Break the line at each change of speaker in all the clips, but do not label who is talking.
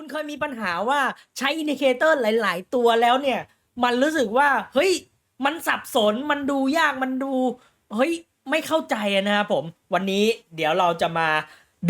คุณเคยมีปัญหาว่าใช้อินดิเคเตอร์หลาย ๆ ตัวแล้วเนี่ย มันรู้สึกว่า เฮ้ย มันสับสนมันดูยากมันดู เฮ้ย ไม่เข้าใจนะครับผม วันนี้เดี๋ยวเราจะมา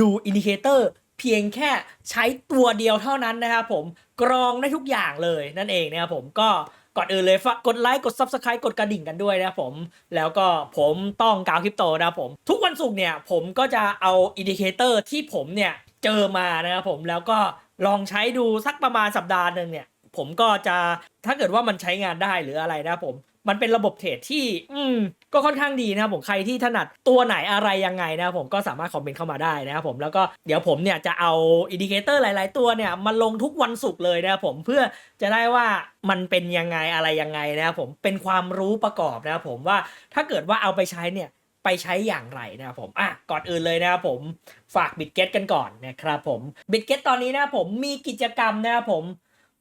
ดูอินดิเคเตอร์เพียงแค่ใช้ตัวเดียวเท่านั้นนะครับผมกรองได้ทุกอย่างเลยนั่นเองนะครับผมก็ก่อนอื่นเลยฝากกดไลค์กด Subscribe กดกระดิ่งกันด้วยนะครับผม แล้วก็ผมต้องกาวคริปโตนะครับผม ทุกวันศุกร์เนี่ยผมก็จะเอาอินดิเคเตอร์ที่ผมเนี่ยเจอมานะครับผมแล้วก็ ลองใช้ดูสักประมาณสัปดาห์หนึ่งเนี่ย ผมก็จะถ้าเกิดว่ามันใช้งานได้หรืออะไรนะผม มันเป็นระบบเทรดที่ อืม ก็ค่อนข้างดีนะผมใครที่ถนัดตัวไหนอะไรยังไงนะผมก็สามารถคอมเมนต์เข้ามาได้นะครับผมแล้วก็เดี๋ยวผมเนี่ยจะเอาอินดิเคเตอร์หลาย ๆ ตัวเนี่ยมาลงทุกวันศุกร์เลยนะครับผมเพื่อจะได้ว่ามันเป็นยังไงอะไรยังไงนะครับผมเป็นความรู้ประกอบนะครับผมว่าถ้าเกิดว่าเอาไปใช้เนี่ย ไปใช้อย่างไรนะครับผม อะ ก่อนอื่นเลยนะครับผม ฝากบิตเก็ตกันก่อนนะครับผมบิตเก็ตตอนนี้นะครับผมมีกิจกรรมนะครับผม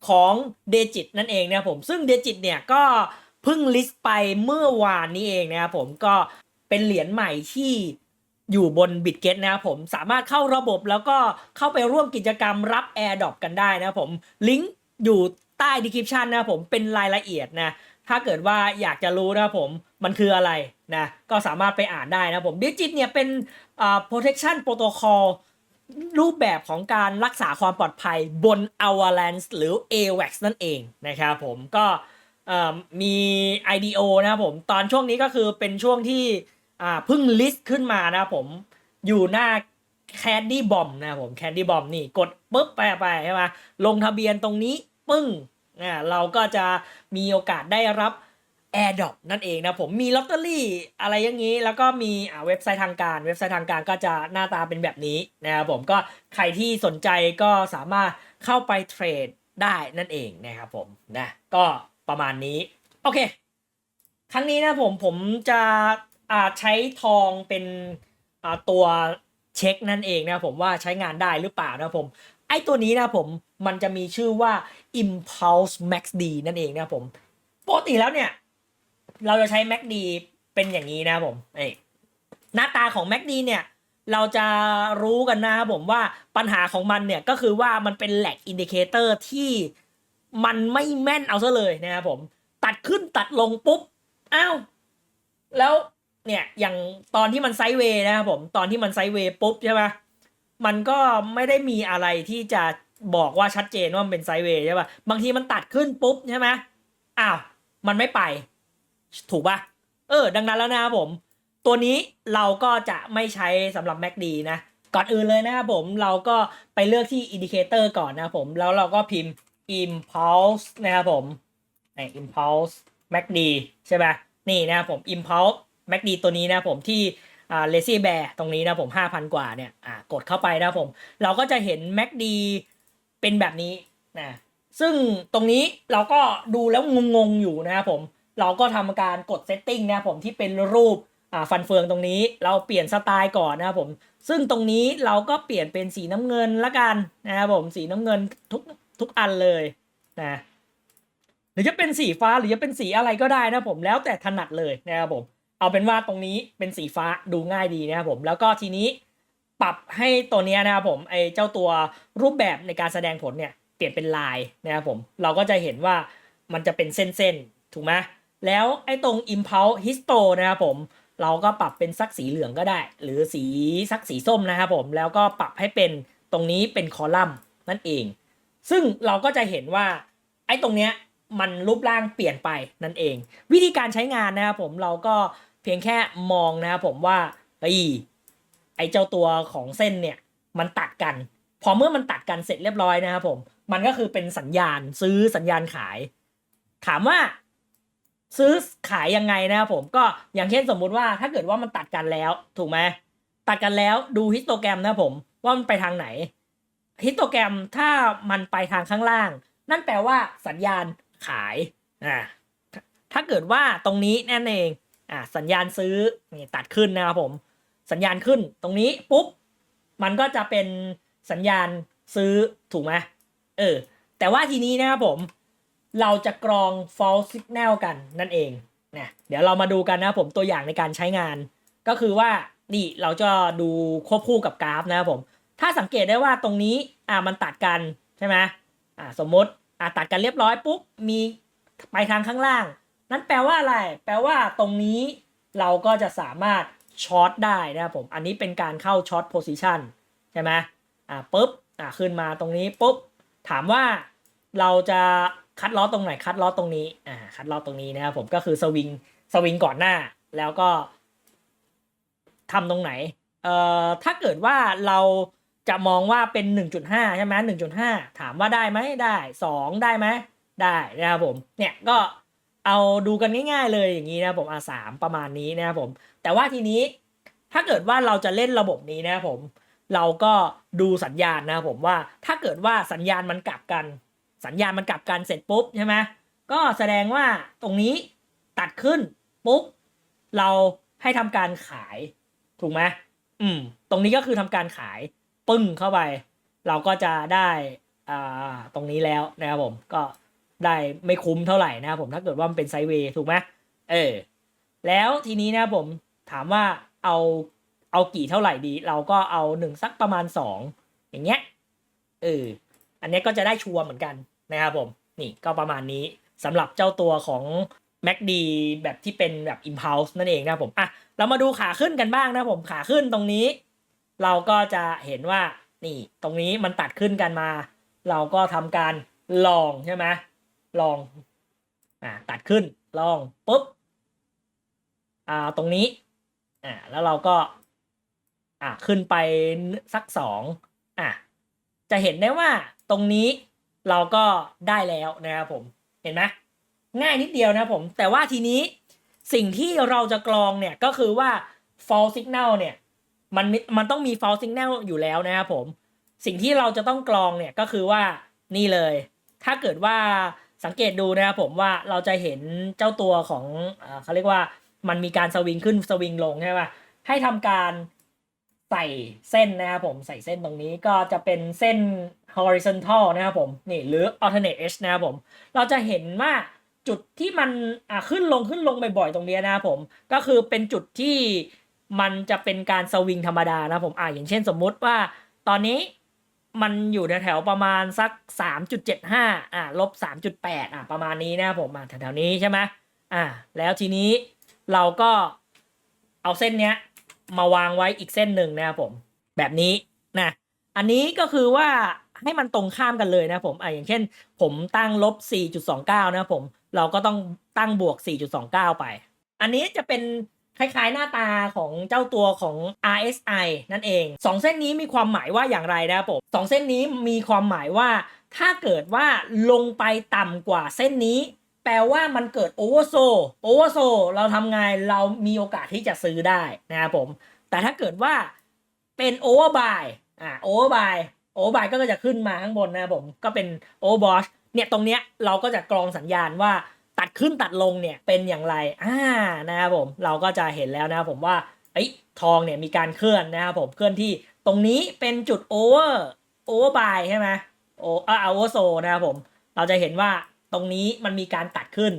ของเดจิตนั่นเองนะครับผม ซึ่งเดจิตเนี่ยก็เพิ่งลิสต์ไปเมื่อวานนี้เองนะครับผม ก็เป็นเหรียญใหม่ที่อยู่บนบิตเก็ตนะครับผม สามารถเข้าระบบแล้วก็เข้าไปร่วมกิจกรรมรับ AirDrop กันได้นะครับผม ลิงก์อยู่ใต้ description นะครับผม เป็นรายละเอียดนะ ถ้าเกิดว่าอยากจะรู้นะผมมันคืออะไรนะก็สามารถไปอ่านได้นะผมดิจิตเนี่ยเป็นอ่า protection protocol รูปแบบของการรักษาความปลอดภัยบน Avalanche หรือ AWAX นั่นเองนะครับผมก็อ่อมี IDO นะครับผมตอนช่วงนี้ก็คือเป็นช่วงที่อ่าเพิ่งลิสต์ขึ้นมานะผมอยู่หน้า Candy Bomb นะครับผม Candy Bomb นี่กดปุ๊บไปไปใช่ไหมลงทะเบียนตรงนี้ปึ้ง อ่าเราก็จะมีโอกาสได้รับ AirDrop นั่นเองนะผมมีลอตเตอรี่อะไรอย่างนี้ แล้วก็มีอ่าเว็บไซต์ทางการ เว็บไซต์ทางการก็จะหน้าตาเป็นแบบนี้นะครับผมก็ใครที่สนใจก็สามารถเข้าไปเทรดได้นั่นเองนะครับผมนะก็ประมาณนี้ โอเค ครั้งนี้นะผมผมจะอาใช้ทองเป็นตัวเช็คนั่นเองนะผมว่าใช้งานได้หรือเปล่านะผม ไอตัวนี้นะผมมันจะมีชื่อว่า Impulse Max D นั่นเองนะผมปกติแล้วเนี่ย เราจะใช้ Mac D เป็นอย่างนี้นะผมเอ้หน้าตาของ Mac D เนี่ยเราจะรู้กันนะครับผมว่าปัญหาของมันเนี่ยก็คือว่ามันเป็นแหลกอินดิเคเตอร์ที่มันไม่แม่นเอาซะเลยนะครับผม ตัดขึ้นตัดลงปุ๊บอ้าวแล้วเนี่ยอย่างตอนที่มันไซด์เวย์นะครับผมตอนที่มันไซด์เวย์ปุ๊บใช่ไหม มันก็ไม่ได้มีอะไรที่จะบอกว่าชัดเจนว่ามันเป็นไซด์เวย์ใช่ป่ะ บางทีมันตัดขึ้นปุ๊บใช่ไหมอ้าว มันไม่ไป ถูกป่ะ เออ ดังนั้นแล้วนะครับผม ตัวนี้เราก็จะไม่ใช้สำหรับ MACD นะ ก่อนอื่นเลยนะครับผม เราก็ไปเลือกที่ Indicator ก่อนนะครับผม แล้วเราก็พิมพ์ Impulse นะครับผมนี่ Impulse MACD ใช่ไหมนี่นะครับผม Impulse MACD ตัวนี้นะครับผมที่ อ่า Lazy Bear ตรงนี้นะผม 5,000 กว่าเนี่ยอ่ากดเข้าไปนะผม เราก็จะเห็น MACD เป็นแบบนี้นะซึ่งตรงนี้เราก็ดูแล้วงงๆอยู่นะครับผม เราก็ทำการกดเซตติ้งนะผมที่เป็นรูปอ่าฟันเฟืองตรงนี้เราเปลี่ยนสไตล์ก่อนนะครับผม ซึ่งตรงนี้เราก็เปลี่ยนเป็นสีน้ำเงินละกันนะครับผมสีน้ำเงินทุกทุกอันเลยนะหรือจะเป็นสีฟ้าหรือจะเป็นสีอะไรก็ได้นะผมแล้วแต่ถนัดเลยนะครับผม เอาเป็นว่าตรงนี้เป็นสีฟ้าดูง่ายดีนะครับผม แล้วก็ทีนี้ปรับให้ตัวเนี้ยนะครับผมไอเจ้าตัวรูปแบบในการแสดงผลเนี่ยเปลี่ยนเป็นลายนะครับผม เราก็จะเห็นว่ามันจะเป็นเส้นๆ ถูกไหมแล้วไอ้ตรง impulse histo นะครับผมเราก็ปรับเป็นสักสีเหลืองก็ได้ หรือสีสักสีส้มนะครับผมแล้วก็ปรับให้เป็นตรงนี้เป็นคอลัมน์นั่นเอง ซึ่งเราก็จะเห็นว่าไอ้ตรงเนี้ยมันรูปร่างเปลี่ยนไปนั่นเอง วิธีการใช้งานนะครับผมเราก็ เพียงแค่มองนะครับผมว่าเฮ้ไอ้เจ้าตัวของเส้นเนี่ยมันตัดกัน พอเมื่อมันตัดกันเสร็จเรียบร้อยนะครับผม มันก็คือเป็นสัญญาณซื้อสัญญาณขาย ถามว่าซื้อขายยังไงนะครับผมก็อย่างเช่นสมมุติว่าถ้าเกิดว่ามันตัดกันแล้วถูกไหมตัดกันแล้วดูฮิสโตแกรมนะครับผมว่ามันไปทางไหนฮิสโตแกรมถ้ามันไปทางข้างล่าง นั่นแปลว่าสัญญาณขายอ่าถ้าเกิดว่าตรงนี้แน่นเอง อ่าสัญญาณซื้อนี่ตัดขึ้นนะครับผม สัญญาณขึ้นตรงนี้ปุ๊บมันก็จะเป็นสัญญาณซื้อถูกไหมเออ แต่ว่าทีนี้นะครับผม เราจะกรอง false signal กันนั่นเองนะเดี๋ยวเรามาดูกันนะครับผมตัวอย่างในการใช้งาน ก็คือว่านี่เราจะดูควบคู่กับกราฟนะครับผม ถ้าสังเกตได้ว่าตรงนี้อ่ามันตัดกันใช่ไหมอ่าสมมติอ่าตัดกันเรียบร้อยปุ๊บมีไปทางข้างล่าง นั่นแปลว่าอะไร แปลว่าตรงนี้เราก็จะสามารถช็อตได้นะครับผม อันนี้เป็นการเข้าช็อตโพซิชันใช่ไหมอ่าปุ๊บ อ่าขึ้นมาตรงนี้ปุ๊บ ถามว่าเราจะคัดล้อตรงไหน คัดล้อตรงนี้ อ่า คัดล้อตรงนี้นะครับผม ก็คือสวิง สวิงก่อนหน้า แล้วก็ทำตรงไหน เอ่อ ถ้าเกิดว่าเราจะมองว่าเป็น 1.5 ใช่ไหม1.5 ถามว่าได้ไหมได้ 2 ได้ไหมได้นะครับผม เนี่ยก็ เอาดูกันง่ายๆเลยอย่างนี้นะผมอ่าสามประมาณนี้นะครับผม แต่ว่าทีนี้ถ้าเกิดว่าเราจะเล่นระบบนี้นะครับผม เราก็ดูสัญญาณนะครับผมว่าถ้าเกิดว่าสัญญาณมันกลับกัน สัญญาณมันกลับกันเสร็จปุ๊บใช่ไหมก็แสดงว่าตรงนี้ตัดขึ้นปุ๊บเราให้ทำการขายถูกไหมอืม ตรงนี้ก็คือทำการขายปึ้งเข้าไป เราก็จะได้อ่าตรงนี้แล้วนะครับผมก็ ได้ไม่คุ้มเท่าไหร่นะครับผมถ้าเกิดว่ามันเป็นไซด์เวย์ถูกไหมเออ แล้วทีนี้นะครับผมถามว่าเอาเอากี่เท่าไหร่ดี เราก็เอาหนึ่งสักประมาณสองอย่างเงี้ยเอออันเนี้ยก็จะได้ชัวร์เหมือนกันนะครับผม นี่ก็ประมาณนี้สำหรับเจ้าตัวของ MACD แบบที่เป็นแบบ Impulse นั่นเองนะครับผมอะเรามาดูขาขึ้นกันบ้างนะครับผมขาขึ้นตรงนี้ เราก็จะเห็นว่านี่ ตรงนี้มันตัดขึ้นกันมา เราก็ทำการลองใช่ไหม ลองอ่าตัดขึ้นลองปุ๊บอ่าตรงนี้อ่าแล้วเราก็อ่าขึ้นไปสักสองอะจะเห็นได้ว่าตรงนี้เราก็ได้แล้วนะครับผมเห็นไหมง่ายนิดเดียวนะผมแต่ว่าทีนี้สิ่งที่เราจะกรองเนี่ยก็คือว่า false signal เนี่ยมันมิมันต้องมี false signal อยู่แล้วนะครับผม สิ่งที่เราจะต้องกรองเนี่ยก็คือว่านี่เลย ถ้าเกิดว่า สังเกตดูนะครับผมว่าเราจะเห็นเจ้าตัวของเขาเรียกว่ามันมีการสวิงขึ้นสวิงลงใช่ปะให้ทำการใส่เส้นนะครับผมใส่เส้นตรงนี้ก็จะเป็นเส้น horizontal นะครับผมนี่หรือ alternate edge นะครับผมเราจะเห็นว่าจุดที่มันขึ้นลงขึ้นลงบ่อยๆตรงนี้นะครับผมก็คือเป็นจุดที่มันจะเป็นการสวิงธรรมดานะผมอะอย่างเช่นสมมุติว่าตอนนี้ มันอยู่แถวๆประมาณสัก 3.75 อะลบ 3.8 อะประมาณนี้นะผมอะแถวๆนี้ใช่ไหมอะแล้วทีนี้เราก็เอาเส้นเนี้ยมาวางไว้อีกเส้นหนึ่งนะครับผม แบบนี้นะอันนี้ก็คือว่าให้มันตรงข้ามกันเลยนะผมอะอย่างเช่น ผมตั้งลบ 4.29 นะครับผม เราก็ต้องตั้งบวก 4.29 ไป อันนี้จะเป็น คล้ายๆ หน้าตาของเจ้าตัวของ RSI นั่นเอง 2 เส้นนี้มีความหมายว่าอย่างไรนะครับผม2เส้นนี้มีความหมายว่าถ้าเกิดว่าลงไปต่ำกว่าเส้นนี้ แปลว่ามันเกิดโอเวอร์โซโอเวอร์โซเราทำไงเรามีโอกาสที่จะซื้อได้นะครับผม แต่ถ้าเกิดว่าเป็นโอเวอร์บายอ่าโอเวอร์บายโอเวอร์บายก็จะขึ้นมาข้างบนนะครับผมก็เป็นโอเวอร์บอชเนี่ยตรงเนี้ยเราก็จะกรองสัญญาณว่า ตัดขึ้นตัดลงเนี่ยเป็นอย่างไรอ่านะครับผมเราก็จะเห็นแล้วนะครับผมว่าไอ้ทองเนี่ยมีการเคลื่อนนะครับผมเคลื่อนที่ตรงนี้เป็นจุดโอเวอร์โอเวอร์บายใช่ไหมโอเออโอเวอร์โซนะครับผมเราจะเห็นว่าตรงนี้มันมีการตัดขึ้น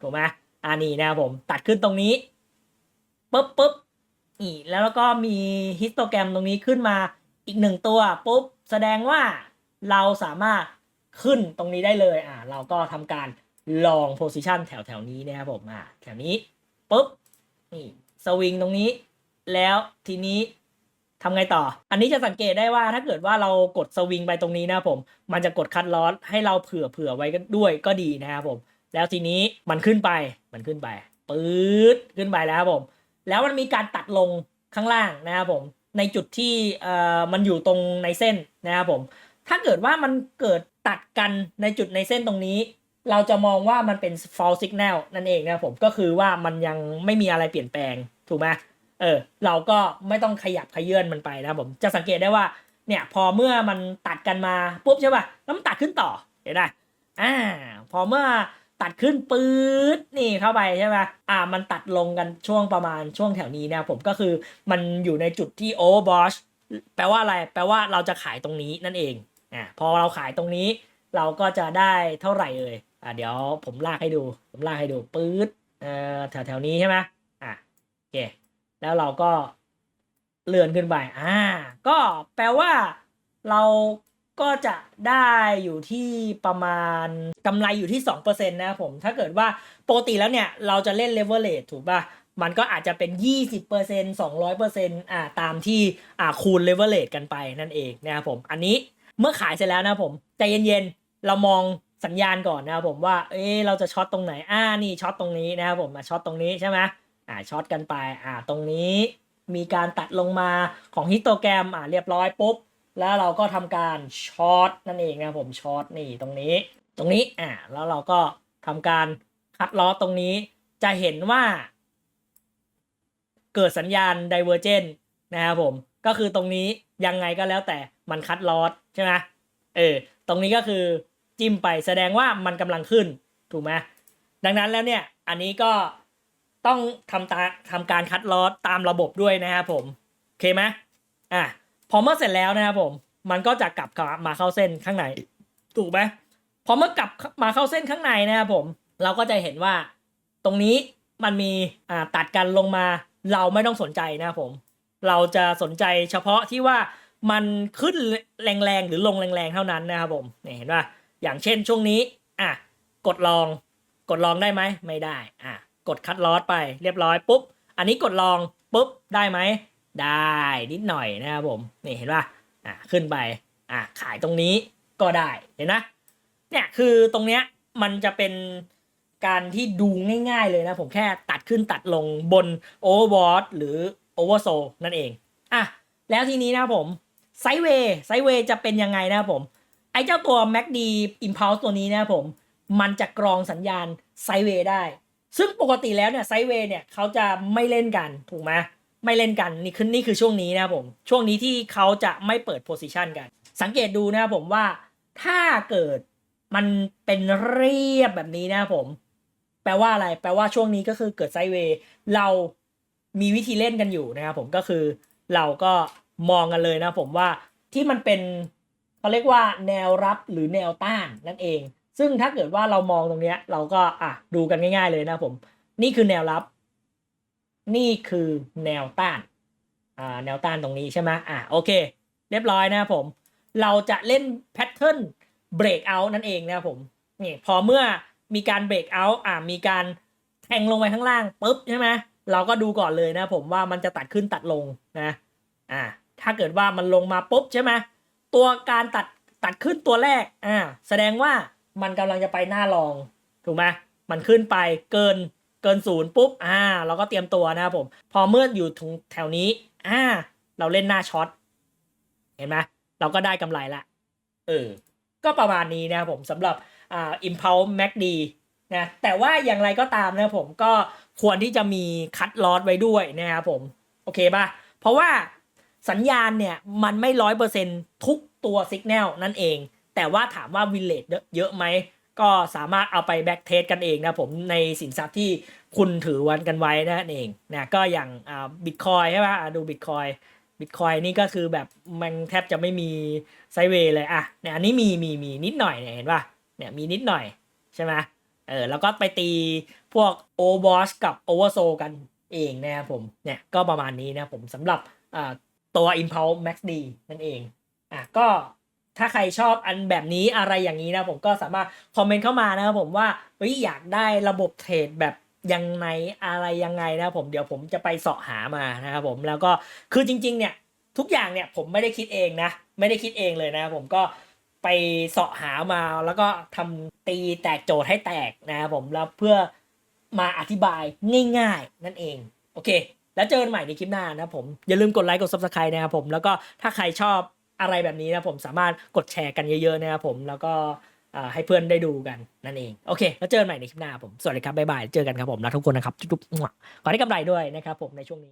ถูกไหมอ่านี่นะครับผมตัดขึ้นตรงนี้ปุ๊บปุ๊บนี่แล้วก็มีฮิสโตแกรมตรงนี้ขึ้นมาอีกหนึ่งตัวปุ๊บแสดงว่าเราสามารถขึ้นตรงนี้ได้เลยอ่าเราก็ทำการ ลองโพซิชันแถวแถวนี้นะครับผมอ่าแถวนี้ปุ๊บนี่สวิงตรงนี้ แล้วทีนี้ทำไงต่อ อันนี้จะสังเกตได้ว่าถ้าเกิดว่าเรากดสวิงไปตรงนี้นะผม มันจะกดคัดลอสให้เราเผื่อเผื่อไว้ด้วยก็ดีนะครับผม แล้วทีนี้มันขึ้นไป มันขึ้นไปปื๊ดขึ้นไปแล้วครับผม แล้วมันมีการตัดลงข้างล่างนะครับผม ในจุดที่เอ่อมันอยู่ตรงในเส้นนะครับผม ถ้าเกิดว่ามันเกิดตัดกันในจุดในเส้นตรงนี้ เราจะมองว่ามันเป็น false signal นั่นเองนะผมก็คือว่ามันยังไม่มีอะไรเปลี่ยนแปลงถูกไหมเออเราก็ไม่ต้องขยับขยื่นมันไปนะผมจะสังเกตได้ว่าเนี่ยพอเมื่อมันตัดกันมาปุ๊บใช่ป่ะแล้วมันตัดขึ้นต่อเห็นไหมอ่าพอเมื่อตัดขึ้นปื๊ดนี่เข้าไปใช่ป่ะอ่ามันตัดลงกันช่วงประมาณช่วงแถวนี้นะผมก็คือมันอยู่ในจุดที่ overbought แปลว่าอะไร แปลว่าเราจะขายตรงนี้นั่นเองอ่าพอเราขายตรงนี้ เราก็จะได้เท่าไหร่เอ่ย อ่าเดี๋ยวผมลากให้ดู ผมลากให้ดูปื๊ดเอ่อแถวแถวนี้ใช่ไหมอะโอเค แล้วเราก็เลื่อนขึ้นไป อ่า ก็แปลว่าเราก็จะได้อยู่ที่ประมาณกำไรอยู่ที่ 2%นะครับผม ถ้าเกิดว่าปกติแล้วเนี่ย เราจะเล่น leverage ถูกป่ะ มันก็อาจจะเป็น 20% 200%อ่าตามที่อ่าคูณ leverage กันไปนั่นเองนะครับผม อันนี้เมื่อขายเสร็จแล้วนะผม ใจเย็นๆ เรามอง สัญญาณก่อนนะครับผมว่า เอ๊เราจะช็อตตรงไหน อ่า นี่ช็อตตรงนี้นะครับผมมาช็อตตรงนี้ใช่ไหมอ่า ช็อตกันไป อ่า ตรงนี้มีการตัดลงมาของฮิสโตแกรม อ่า เรียบร้อยปุ๊บ แล้วเราก็ทำการช็อตนั่นเองนะครับผม ช็อตนี่ตรงนี้ ตรงนี้ อ่า แล้วเราก็ทำการคัดล้อตรงนี้ จะเห็นว่า เกิดสัญญาณ divergent นะครับผม ก็คือตรงนี้ยังไงก็แล้วแต่มันคัดลอสใช่ไหมเออ ตรงนี้ก็คือ จิ้มไปแสดงว่ามันกำลังขึ้นถูกไหมดังนั้นแล้วเนี่ยอันนี้ก็ต้องทำตาทำการคัดลอสตามระบบด้วยนะครับผมโอเคไหมอะพอเมื่อเสร็จแล้วนะครับผม มันก็จะกลับมาเข้าเส้นข้างในถูกไหมพอเมื่อกลับมาเข้าเส้นข้างในนะครับผม เราก็จะเห็นว่าตรงนี้มันมีอ่าตัดกันลงมาเราไม่ต้องสนใจนะครับผม เราจะสนใจเฉพาะที่ว่ามันขึ้นแรงๆหรือลงแรงๆเท่านั้นนะครับผมนี่เห็นว่า อย่างเช่นช่วงนี้อะกดลอง กดลองได้ไหมไม่ได้อะกดคัดลอสไปเรียบร้อยปุ๊บ อันนี้กดลองปุ๊บได้ไหมได้นิดหน่อยนะครับผมนี่เห็นป่ะอะขึ้นไปอะขายตรงนี้ก็ได้เห็นนะเนี่ยคือตรงเนี้ยมันจะเป็นการที่ดูง่าย ๆ เลยนะ ผมแค่ตัดขึ้นตัดลงบน overbought หรือ oversold นั่นเองอะแล้วทีนี้นะผมไซเวย์ไซเวย์จะเป็นยังไงนะผม ไอ้เจ้าตัว MACD Impulse ตัวนี้นะผม มันจะกรองสัญญาณไซเวย์ได้ ซึ่งปกติแล้วเนี่ยไซเวย์เนี่ยเขาจะไม่เล่นกันถูกไหมไม่เล่นกันนี่คือนี่คือช่วงนี้นะผม ช่วงนี้ที่เขาจะไม่เปิดโพซิชันกัน สังเกตดูนะผมว่าถ้าเกิดมันเป็นเรียบแบบนี้นะผม แปลว่าอะไร แปลว่าช่วงนี้ก็คือเกิดไซเวย์เรามีวิธีเล่นกันอยู่นะครับผมก็คือเราก็มองกันเลยนะผมว่าที่มันเป็น เขาเรียกว่าแนวรับหรือแนวต้านนั่นเอง ซึ่งถ้าเกิดว่าเรามองตรงเนี้ย เราก็อะดูกันง่าย ๆเลยนะผม นี่คือแนวรับ นี่คือแนวต้านอ่าแนวต้านตรงนี้ใช่ไหมอะโอเค เรียบร้อยนะผม เราจะเล่นแพทเทิร์นเบรกเอานั่นเองนะผมนี่พอเมื่อมีการเบรกเอาอ่ามีการแทงลงไปข้างล่างปุ๊บใช่ไหมเราก็ดูก่อนเลยนะผมว่ามันจะตัดขึ้นตัดลงนะอ่าถ้าเกิดว่ามันลงมาปุ๊บใช่ไหม ตัวการตัดตัดขึ้นตัวแรกอ่าแสดงว่ามันกำลังจะไปหน้ารอง ถูกไหมมันขึ้นไปเกินเกินศูนย์ปุ๊บอ่าเราก็เตรียมตัวนะครับผม พอเมื่ออยู่ถึงแถวนี้อ่าเราเล่นหน้าช็อตเห็นไหมเราก็ได้กำไรละเออก็ประมาณนี้นะครับผมสำหรับอ่า Impulse MACD นะแต่ว่าอย่างไรก็ตามนะครับผมก็ควรที่จะมีคัดลอสไว้ด้วยนะครับผม โอเคป่ะ เพราะว่า สัญญาณเนี่ยมันไม่ร้อยเปอร์เซ็นทุกตัวสัญญาณนั่นเอง แต่ว่าถามว่าวินเลทเยอะไหมก็สามารถเอาไปแบ็กเทสกันเองนะผมในสินทรัพย์ที่คุณถือวันกันไว้นั่นเองนะก็อย่างอ่าบิตคอยใช่ป่ะดูบิตคอยบิตคอยนี่ก็คือแบบมันแทบจะไม่มีไซเวย์เลยอะเนี่ยอันนี้มีมีมีนิดหน่อยเนี่ยเห็นป่ะเนี่ยมีนิดหน่อยใช่ไหมเออแล้วก็ไปตีพวกโอวอชกับโอเวอร์โซกันเองนะครับผมเนี่ยก็ประมาณนี้นะผมสำหรับอ่า ตัว Impulse Max D นั่นเองอะก็ถ้าใครชอบอันแบบนี้อะไรอย่างนี้นะผมก็สามารถคอมเมนต์เข้ามานะครับผมว่าเฮ้ยอยากได้ระบบเทรดแบบยังไงอะไรยังไงนะผมเดี๋ยวผมจะไปเสาะหามานะครับผมแล้วก็คือจริง ๆ เนี่ยทุกอย่างเนี่ยผมไม่ได้คิดเองนะ ไม่ได้คิดเองเลยนะครับผมก็ไปเสาะหามาแล้วก็ทำตีแตกโจทย์ให้แตกนะครับผมแล้วเพื่อมาอธิบายง่าย ๆ นั่นเอง โอเค แล้วเจอกันใหม่ในคลิปหน้านะครับผม อย่าลืมกดไลค์กด subscribe นะครับผม แล้วก็ถ้าใครชอบอะไรแบบนี้นะผมสามารถกดแชร์กันเยอะๆนะครับผมแล้วก็ให้เพื่อนได้ดูกันนั่นเอง โอเค แล้วเจอกันใหม่ในคลิปหน้าผม สวัสดีครับบ๊ายบาย เจอกันครับผมรักทุกคนนะครับจุ๊บๆขอให้กำไรด้วยนะครับผมในช่วงนี้